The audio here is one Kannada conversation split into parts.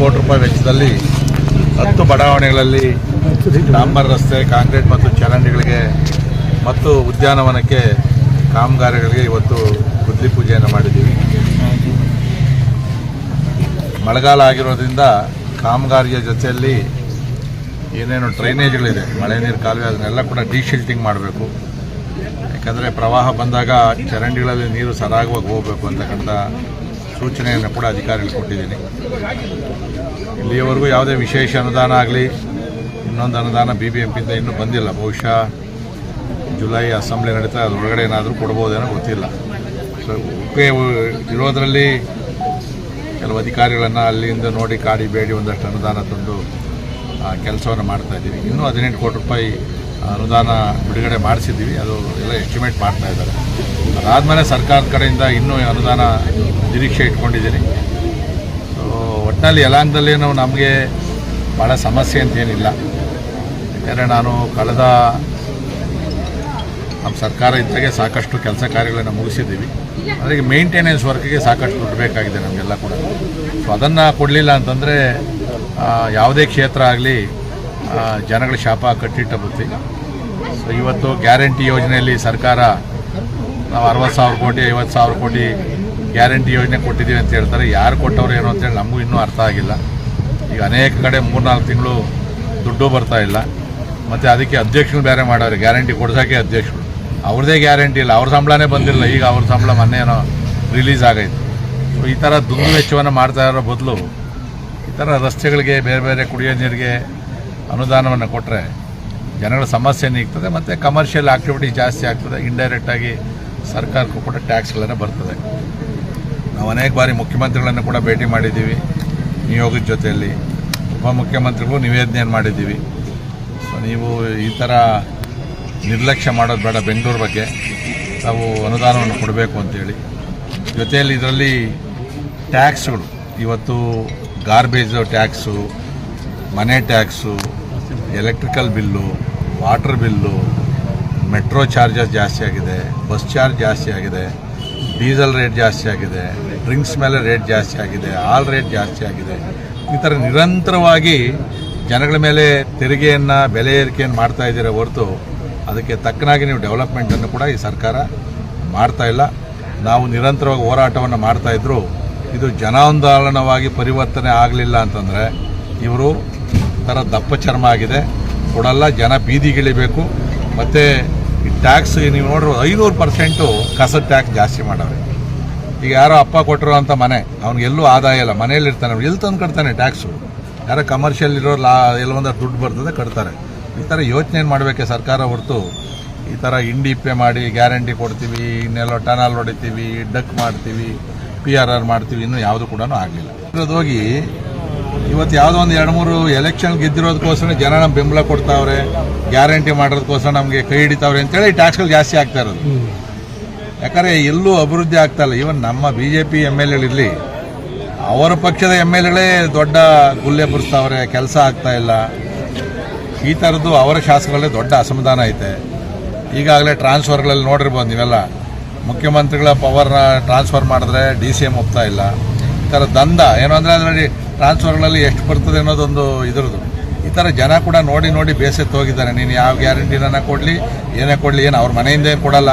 ಕೋಟಿ ರೂಪಾಯಿ ವೆಚ್ಚದಲ್ಲಿ ಹತ್ತು ಬಡಾವಣೆಗಳಲ್ಲಿ ಡಾಂಬರ್ ರಸ್ತೆ, ಕಾಂಕ್ರೀಟ್ ಮತ್ತು ಚರಂಡಿಗಳಿಗೆ ಮತ್ತು ಉದ್ಯಾನವನಕ್ಕೆ ಕಾಮಗಾರಿಗಳಿಗೆ ಇವತ್ತು ಬುದ್ಧಿ ಪೂಜೆಯನ್ನು ಮಾಡಿದ್ದೀವಿ. ಮಳೆಗಾಲ ಆಗಿರೋದ್ರಿಂದ ಕಾಮಗಾರಿಯ ಜೊತೆಯಲ್ಲಿ ಏನೇನು ಡ್ರೈನೇಜ್ಗಳಿದೆ, ಮಳೆ ನೀರು ಕಾಲುವೆ, ಅದನ್ನೆಲ್ಲ ಕೂಡ ಡಿಶಿಲ್ಟಿಂಗ್ ಮಾಡಬೇಕು. ಯಾಕಂದರೆ ಪ್ರವಾಹ ಬಂದಾಗ ಚರಂಡಿಗಳಲ್ಲಿ ನೀರು ಸರಾಗವಾಗಿ ಹೋಗಬೇಕು ಅಂತಕ್ಕಂಥ ಸೂಚನೆಯನ್ನು ಕೂಡ ಅಧಿಕಾರಿಗಳು ಕೊಟ್ಟಿದ್ದೀನಿ. ಇಲ್ಲಿಯವರೆಗೂ ಯಾವುದೇ ವಿಶೇಷ ಅನುದಾನ ಆಗಲಿ, ಇನ್ನೊಂದು ಅನುದಾನ ಬಿ ಬಿ ಎಂಪಿಯಿಂದ ಇನ್ನೂ ಬಂದಿಲ್ಲ. ಬಹುಶಃ ಜುಲೈ ಅಸೆಂಬ್ಲಿ ನಡೀತಾ ಅದರೊಳಗಡೆ ಏನಾದರೂ ಕೊಡ್ಬೋದೇನೋ ಗೊತ್ತಿಲ್ಲ. ಸೊ ಉಪಯೋಗ ಇರೋದರಲ್ಲಿ ಕೆಲವು ಅಧಿಕಾರಿಗಳನ್ನು ಅಲ್ಲಿಂದ ನೋಡಿ, ಕಾಡಿ ಬೇಡಿ ಒಂದಷ್ಟು ಅನುದಾನ ತಂದು ಕೆಲಸವನ್ನು ಮಾಡ್ತಾಯಿದ್ದೀವಿ ಇನ್ನೂ ಹದಿನೆಂಟು ಕೋಟಿ ರೂಪಾಯಿ ಅನುದಾನ ಬಿಡುಗಡೆ ಮಾಡಿಸಿದ್ದೀವಿ. ಅದು ಎಲ್ಲ ಎಸ್ಟಿಮೇಟ್ ಮಾಡ್ತಾ ಇದ್ದಾರೆ. ಅದಾದಮೇಲೆ ಸರ್ಕಾರದ ಕಡೆಯಿಂದ ಇನ್ನೂ ಅನುದಾನ ನಿರೀಕ್ಷೆ ಇಟ್ಕೊಂಡಿದ್ದೀನಿ. ಸೊ ಒಟ್ಟಿನಲ್ಲಿ ಯಲಾಂಗದಲ್ಲೇನು ನಮಗೆ ಭಾಳ ಸಮಸ್ಯೆ ಅಂತೇನಿಲ್ಲ ಯಾಕಂದರೆ ನಾನು ಕಳೆದ ನಮ್ಮ ಸರ್ಕಾರ ಇದ್ದಾಗೆ ಸಾಕಷ್ಟು ಕೆಲಸ ಕಾರ್ಯಗಳನ್ನು ಮುಗಿಸಿದ್ದೀವಿ. ಅದಕ್ಕೆ ಮೇಂಟೆನೆನ್ಸ್ ವರ್ಕ್ಗೆ ಸಾಕಷ್ಟು ದುಡ್ಡು ನಮಗೆಲ್ಲ ಕೂಡ. ಸೊ ಅದನ್ನು ಕೊಡಲಿಲ್ಲ ಅಂತಂದರೆ ಯಾವುದೇ ಕ್ಷೇತ್ರ ಆಗಲಿ ಜನಗಳ ಶಾಪ ಕಟ್ಟಿಟ್ಟ ಬುತ್ತಿ ಇವತ್ತು ಗ್ಯಾರಂಟಿ ಯೋಜನೆಯಲ್ಲಿ ಸರ್ಕಾರ ನಾವು ಅರವತ್ತು ಸಾವಿರ ಕೋಟಿ, ಐವತ್ತು ಸಾವಿರ ಕೋಟಿ ಗ್ಯಾರಂಟಿ ಯೋಜನೆ ಕೊಟ್ಟಿದ್ದೀವಿ ಅಂತ ಹೇಳ್ತಾರೆ. ಯಾರು ಕೊಟ್ಟವ್ರು ಏನು ಅಂತೇಳಿ ನಮಗೂ ಇನ್ನೂ ಅರ್ಥ ಆಗಿಲ್ಲ. ಈಗ ಅನೇಕ ಕಡೆ ಮೂರ್ನಾಲ್ಕು ತಿಂಗಳು ದುಡ್ಡು ಬರ್ತಾ ಇಲ್ಲ. ಮತ್ತು ಅದಕ್ಕೆ ಅಧ್ಯಕ್ಷರು ಬೇರೆ ಮಾಡೋರು, ಗ್ಯಾರಂಟಿ ಕೊಡ್ಸೋಕ್ಕೆ ಅಧ್ಯಕ್ಷರು. ಅವ್ರದೇ ಗ್ಯಾರಂಟಿ ಇಲ್ಲ. ಅವ್ರ ಸಂಬಳನೇ ಬಂದಿಲ್ಲ. ಈಗ ಅವ್ರ ಸಂಬಳ ಮೊನ್ನೆ ಏನೋ ರಿಲೀಸ್ ಆಗೈತೆ. ಸೊ ಈ ಥರ ದುಂದು ವೆಚ್ಚವನ್ನು ಮಾಡ್ತಾ ಇರೋ ಬದಲು ಈ ಥರ ರಸ್ತೆಗಳಿಗೆ, ಬೇರೆ ಬೇರೆ ಕುಡಿಯೋ ನೀರಿಗೆ ಅನುದಾನವನ್ನು ಕೊಟ್ಟರೆ ಜನಗಳ ಸಮಸ್ಯೆ ನೀಗ್ತದೆ ಮತ್ತು ಕಮರ್ಷಿಯಲ್ ಆ್ಯಕ್ಟಿವಿಟಿ ಜಾಸ್ತಿ ಆಗ್ತದೆ ಇಂಡೈರೆಕ್ಟಾಗಿ ಸರ್ಕಾರಕ್ಕೂ ಕೂಡ ಟ್ಯಾಕ್ಸ್ಗಳನ್ನು ಬರ್ತದೆ. ನಾವು ಅನೇಕ ಬಾರಿ ಮುಖ್ಯಮಂತ್ರಿಗಳನ್ನು ಕೂಡ ಭೇಟಿ ಮಾಡಿದ್ದೀವಿ, ನಿಯೋಗದ ಜೊತೆಯಲ್ಲಿ. ಉಪಮುಖ್ಯಮಂತ್ರಿಗೂ ನಿವೇದನೆಯನ್ನು ಮಾಡಿದ್ದೀವಿ. ಸೊ ನೀವು ಈ ಥರ ನಿರ್ಲಕ್ಷ್ಯ ಮಾಡೋದು ಬೇಡ ಬೆಂಗಳೂರು ಬಗ್ಗೆ. ತಾವು ಅನುದಾನವನ್ನು ಕೊಡಬೇಕು ಅಂತೇಳಿ. ಜೊತೆಯಲ್ಲಿ ಇದರಲ್ಲಿ ಟ್ಯಾಕ್ಸ್ಗಳು ಇವತ್ತು ಗಾರ್ಬೇಜು ಟ್ಯಾಕ್ಸು ಮನೆ tax, electrical bill, water bill, metro charges ಜಾಸ್ತಿ ಆಗಿದೆ, ಬಸ್ ಚಾರ್ಜ್ ಜಾಸ್ತಿ ಆಗಿದೆ, ಡೀಸೆಲ್ ರೇಟ್ ಜಾಸ್ತಿ ಆಗಿದೆ, ಡ್ರಿಂಕ್ಸ್ ಮೇಲೆ ರೇಟ್ ಜಾಸ್ತಿ ಆಗಿದೆ ಆಲ್ ರೇಟ್ ಜಾಸ್ತಿ ಆಗಿದೆ. ಈ ಥರ ನಿರಂತರವಾಗಿ ಜನಗಳ ಮೇಲೆ ತೆರಿಗೆಯನ್ನು, ಬೆಲೆ ಏರಿಕೆಯನ್ನು ಮಾಡ್ತಾ ಇದ್ದೀರ ಹೊರತು ಅದಕ್ಕೆ ತಕ್ಕನಾಗಿ ನೀವು ಡೆವಲಪ್ಮೆಂಟನ್ನು ಕೂಡ ಈ ಸರ್ಕಾರ ಮಾಡ್ತಾ ಇಲ್ಲ. ನಾವು ನಿರಂತರವಾಗಿ ಹೋರಾಟವನ್ನು ಮಾಡ್ತಾಯಿದ್ರು ಇದು ಜನಾಂದೋಲನವಾಗಿ ಪರಿವರ್ತನೆ ಆಗಲಿಲ್ಲ ಅಂತಂದರೆ ಇವರು ಥರ ದಪ್ಪ ಚರ್ಮ ಆಗಿದೆ. ಕೊಡಲ್ಲ, ಜನ ಬೀದಿಗಿಳಿಬೇಕು ಮತ್ತು ಈ ಟ್ಯಾಕ್ಸ್ ನೀವು ನೋಡ್ರಿ ಐನೂರು ಪರ್ಸೆಂಟು ಕಸದ ಟ್ಯಾಕ್ಸ್ ಜಾಸ್ತಿ ಮಾಡವ್ರೆ ಈಗ ಯಾರೋ ಅಪ್ಪ ಕೊಟ್ಟಿರೋ ಅಂತ ಮನೆ ಅವ್ನಿಗೆ ಎಲ್ಲೂ ಆದಾಯ ಇಲ್ಲ. ಮನೆಯಲ್ಲಿರ್ತಾನೆ ಎಲ್ಲಿ ತಂದು ಕಟ್ತಾನೆ ಟ್ಯಾಕ್ಸು ಯಾರೋ ಕಮರ್ಷಿಯಲ್ ಇರೋ ಲಾ ಎಲ್ಲೊಂದ ದುಡ್ಡು ಬರ್ತದೆ ಕಟ್ತಾರೆ. ಈ ಥರ ಯೋಚನೆ ಏನು ಮಾಡಬೇಕೆ ಸರ್ಕಾರ ಹೊರತು? ಈ ಥರ ಇಂಡಿಪೆ ಮಾಡಿ ಗ್ಯಾರಂಟಿ ಕೊಡ್ತೀವಿ, ಇನ್ನೆಲ್ಲೋ ಟನಲ್ ಹೊಡಿತೀವಿ ಡಕ್ ಮಾಡ್ತೀವಿ ಪಿ ಆರ್ ಆರ್ ಮಾಡ್ತೀವಿ, ಇನ್ನೂ ಯಾವುದು ಕೂಡ ಆಗಲಿಲ್ಲ. ಹೋಗಿ ಇವತ್ತು ಯಾವುದೋ ಒಂದು ಎರಡು ಮೂರು ಎಲೆಕ್ಷನ್ ಗೆದ್ದಿರೋದಕ್ಕೋಸ್ಕರ ಜನ ನಮ್ಮ ಬೆಂಬಲ ಕೊಡ್ತಾವ್ರೆ ಗ್ಯಾರಂಟಿ ಮಾಡೋದಕ್ಕೋಸ್ಕರ ನಮಗೆ ಕೈ ಹಿಡಿತಾವ್ರೆ ಅಂತೇಳಿ ಟ್ಯಾಕ್ಸ್ಗಳು ಜಾಸ್ತಿ ಆಗ್ತಾ ಇರೋದು. ಯಾಕಂದರೆ ಎಲ್ಲೂ ಅಭಿವೃದ್ಧಿ ಆಗ್ತಾ ಇಲ್ಲ. ಇವನ್ ನಮ್ಮ B J P M L ಎಗಳಿರಲಿ ಅವರ ಪಕ್ಷದ ಎಂ ಎಲ್ ಎಗಳೇ ದೊಡ್ಡ ಗುಲ್ಲೆ ಬರ್ತಾವ್ರೆ ಕೆಲಸ ಆಗ್ತಾ ಇಲ್ಲ. ಈ ಥರದ್ದು ಅವರ ಶಾಸಕರಲ್ಲೇ ದೊಡ್ಡ ಅಸಮಾಧಾನ ಐತೆ. ಈಗಾಗಲೇ ಟ್ರಾನ್ಸ್ಫರ್ಗಳಲ್ಲಿ ನೋಡಿರ್ಬೋದು ನೀವೆಲ್ಲ. ಮುಖ್ಯಮಂತ್ರಿಗಳ ಪವರ್ನ ಟ್ರಾನ್ಸ್ಫರ್ ಮಾಡಿದ್ರೆ ಡಿ ಸಿ ಎಂ ಒಪ್ತಾ ಇಲ್ಲ. ಈ ಥರ ದಂಧ ಏನು ಅಂದರೆ ಅದರಲ್ಲಿ ಟ್ರಾನ್ಸ್ಫರ್ಗಳಲ್ಲಿ ಎಷ್ಟು ಬರ್ತದೆ ಅನ್ನೋದೊಂದು ಇದ್ರದ್ದು. ಈ ಥರ ಜನ ಕೂಡ ನೋಡಿ ನೋಡಿ ಬೇಸತ್ತು ಹೋಗಿದ್ದಾರೆ. ನೀನು ಯಾವ ಗ್ಯಾರಂಟಿನ ಕೊಡಲಿ, ಏನೇ ಕೊಡಲಿ, ಏನು ಅವ್ರ ಮನೆಯಿಂದ ಏನು ಕೊಡಲ್ಲ.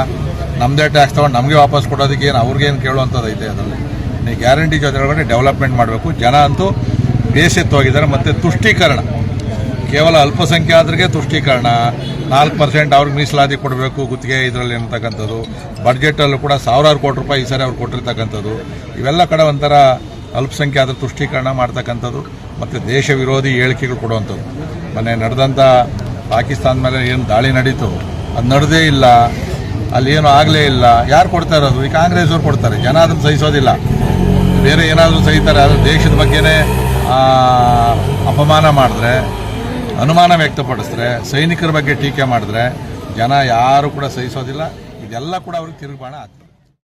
ನಮ್ಮದೇ ಟ್ಯಾಕ್ಸ್ ತೊಗೊಂಡು ನಮಗೆ ವಾಪಸ್ ಕೊಡೋದಕ್ಕೆ ಏನು ಅವ್ರಿಗೇನು ಕೇಳುವಂಥದ್ದೈತೆ ಅದರಲ್ಲಿ. ನೀವು ಗ್ಯಾರಂಟಿ ಜೊತೆ ಡೆವಲಪ್ಮೆಂಟ್ ಮಾಡಬೇಕು. ಜನ ಅಂತೂ ಬೇಸತ್ತು ಹೋಗಿದ್ದಾರೆ. ಮತ್ತು ತುಷ್ಟೀಕರಣ. ಕೇವಲ ಅಲ್ಪಸಂಖ್ಯಾತರಿಗೆ ತುಷ್ಟೀಕರಣ. ನಾಲ್ಕು ಪರ್ಸೆಂಟ್ ಅವ್ರಿಗೆ ಮೀಸಲಾತಿ ಕೊಡಬೇಕು ಗುತ್ತಿಗೆ ಇದರಲ್ಲಿ ಅಂತಕ್ಕಂಥದ್ದು ಬಡ್ಜೆಟಲ್ಲೂ ಕೂಡ ಸಾವಿರಾರು ಕೋಟಿ ರೂಪಾಯಿ ಈ ಸರಿ ಅವ್ರು ಕೊಟ್ಟಿರ್ತಕ್ಕಂಥದ್ದು. ಇವೆಲ್ಲ ಕಡೆ ಒಂಥರ ಅಲ್ಪಸಂಖ್ಯಾತರ ತುಷ್ಟೀಕರಣ ಮಾಡ್ತಕ್ಕಂಥದ್ದು, ಮತ್ತು ದೇಶ ವಿರೋಧಿ ಹೇಳಿಕೆಗಳು ಕೊಡುವಂಥದ್ದು. ಮೊನ್ನೆ ನಡೆದಂಥ ಪಾಕಿಸ್ತಾನ ಮೇಲೆ ಏನು ದಾಳಿ ನಡೀತು, ಅದು ನಡೆದೇ ಇಲ್ಲ ಅಲ್ಲಿ ಏನು ಆಗಲೇ ಇಲ್ಲ. ಯಾರು ಕೊಡ್ತಾ ಇರೋದು? ಈ ಕಾಂಗ್ರೆಸ್ ಅವ್ರು ಕೊಡ್ತಾರೆ. ಜನ ಅದನ್ನು ಸಹಿಸೋದಿಲ್ಲ. ಬೇರೆ ಏನಾದರೂ ಸಹಿತಾರೆ ಅದು ದೇಶದ ಬಗ್ಗೆನೇ ಅಪಮಾನ ಮಾಡಿದ್ರೆ, ಅನುಮಾನ ವ್ಯಕ್ತಪಡಿಸಿದ್ರೆ, ಸೈನಿಕರ ಬಗ್ಗೆ ಟೀಕೆ ಮಾಡಿದ್ರೆ, ಜನ ಯಾರು ಕೂಡ ಸಹಿಸೋದಿಲ್ಲ. ಇದೆಲ್ಲ ಕೂಡ ಅವ್ರಿಗೆ ತಿರುಗಾಣ ಆಗ್ತದೆ.